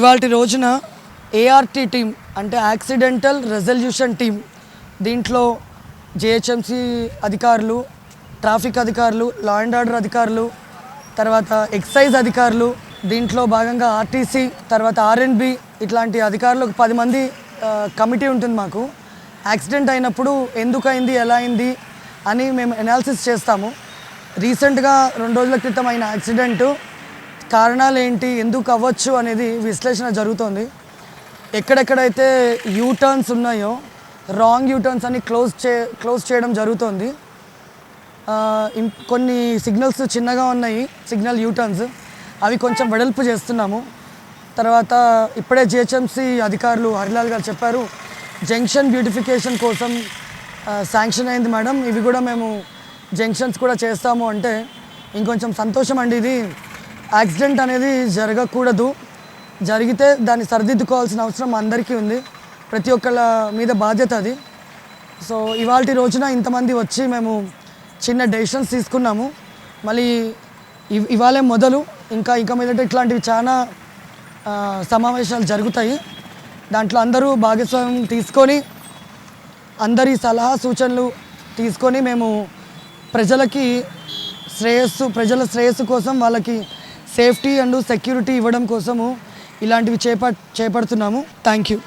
ఇవాటి రోజున ART team అంటే యాక్సిడెంటల్ రెజల్యూషన్ టీం దీంట్లో జేహెచ్ఎంసి అధికారులు ట్రాఫిక్ అధికారులు లా అండ్ ఆర్డర్ అధికారులు తర్వాత ఎక్సైజ్ అధికారులు దీంట్లో భాగంగా ఆర్టీసీ తర్వాత ఆర్ఎన్బి ఇట్లాంటి అధికారులు ఒక పది మంది కమిటీ ఉంటుంది మాకు. యాక్సిడెంట్ అయినప్పుడు ఎందుకు అయింది ఎలా అయింది అని మేము ఎనాలిసిస్ చేస్తాము. రీసెంట్గా రెండు రోజుల క్రితం అయిన యాక్సిడెంటు కారణాలు ఏంటి ఎందుకు అవ్వచ్చు అనేది విశ్లేషణ జరుగుతోంది. ఎక్కడెక్కడైతే యూ టర్న్స్ ఉన్నాయో రాంగ్ యూ టర్న్స్ అని క్లోజ్ చే క్లోజ్ చేయడం జరుగుతోంది. కొన్ని సిగ్నల్స్ చిన్నగా ఉన్నాయి సిగ్నల్ యూ టర్న్స్ అవి కొంచెం వెడల్పు చేస్తున్నాము. తర్వాత ఇప్పుడే జిహెచ్ఎంసి అధికారులు హరిలాల్ గారు చెప్పారు జంక్షన్ బ్యూటిఫికేషన్ కోసం శాంక్షన్ అయింది మేడం. ఇవి కూడా మేము జంక్షన్స్ కూడా చేస్తాము అంటే ఇంకొంచెం సంతోషం అండి ఇది. యాక్సిడెంట్ అనేది జరగకూడదు. జరిగితే దాన్ని సరిదిద్దుకోవాల్సిన అవసరం అందరికీ ఉంది. ప్రతి ఒక్కళ్ళ మీద బాధ్యత అది. సో ఇవాళ రోజున ఇంతమంది వచ్చి మేము చిన్న డెసిషన్స్ తీసుకున్నాము. మళ్ళీ ఇవ్- ఇవాళే మొదలు. ఇంకా ఇంకా మీదట ఇట్లాంటివి చాలా సమావేశాలు జరుగుతాయి. దాంట్లో అందరూ భాగస్వామ్యం తీసుకొని అందరి సలహా సూచనలు తీసుకొని మేము ప్రజలకి శ్రేయస్సు ప్రజల శ్రేయస్సు కోసం వాళ్ళకి సేఫ్టీ అండ్ సెక్యూరిటీ ఇవ్వడం కోసము ఇలాంటివి చేప చేపడుతున్నాము. Thank you